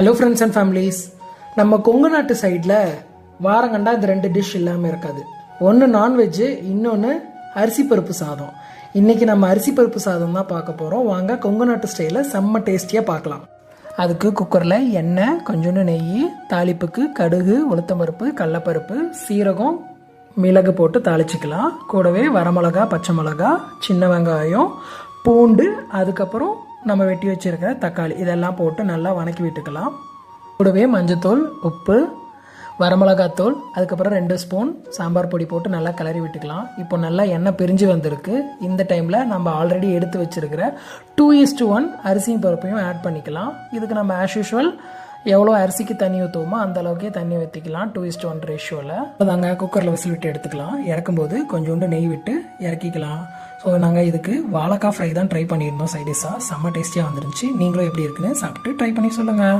Hello friends and families நம்ம கொங்கு நாட்டு சைடில் வாரங்கண்டா இந்த ரெண்டு டிஷ் இல்லாமல் இருக்காது. ஒன்று நான்வெஜ்ஜு இன்னொன்று அரிசி பருப்பு சாதம். இன்னைக்கு நம்ம அரிசி பருப்பு சாதம் தான் பார்க்க போகிறோம் வாங்க கொங்கு நாட்டு ஸ்டைலில் செம்ம டேஸ்டியாக பார்க்கலாம். அதுக்கு குக்கரில் எண்ணெய் கொஞ்சோண்டு நெய் தாளிப்புக்கு கடுகு உளுத்தம்பருப்பு கடலப்பருப்பு சீரகம் மிளகு போட்டு தாளிச்சிக்கலாம். கூடவே வரமிளகா பச்சை மிளகா சின்ன வெங்காயம் பூண்டு அதுக்கப்புறம் நம்ம வெட்டி வச்சிருக்கிற தக்காளி. இதெல்லாம் போட்டு நல்லா வணக்கி விட்டுக்கலாம். கூடவே மஞ்சத்தூள் உப்பு வரமிளகாத்தூள் அதுக்கப்புறம் ரெண்டு ஸ்பூன் சாம்பார் பொடி போட்டு நல்லா கிளறி விட்டுக்கலாம். இப்போ நல்லா எண்ணெய் பிரிஞ்சு வந்திருக்கு. இந்த டைமில் நம்ம ஆல்ரெடி எடுத்து வச்சிருக்கிற டூ இஸ்டு ஒன் அரிசியும் பருப்பையும் ஆட் பண்ணிக்கலாம். இதுக்கு நம்ம ஆஸ் யூஷுவல் எவ்வளோ அரிசிக்கு தண்ணி ஊற்றுவோமோ அந்த அளவுக்கே தண்ணி ஊற்றிக்கலாம் டூ இஸ்ட் ஒன் ரேஷியோவில் அதாங்க குக்கரில் விசில் விட்டு எடுத்துக்கலாம். இறக்கும்போது கொஞ்சோண்டு நெய் விட்டு இறக்கிக்கலாம். ஸோ நாங்கள் இதுக்கு வாழைக்காய் ஃப்ரை தான் ட்ரை பண்ணியிருந்தோம் சைடிஷாக செம்ம டேஸ்டியாக வந்துருந்துச்சு. நீங்களும் எப்படி இருக்குன்னு சாப்பிட்டு ட்ரை பண்ணி சொல்லுங்கள்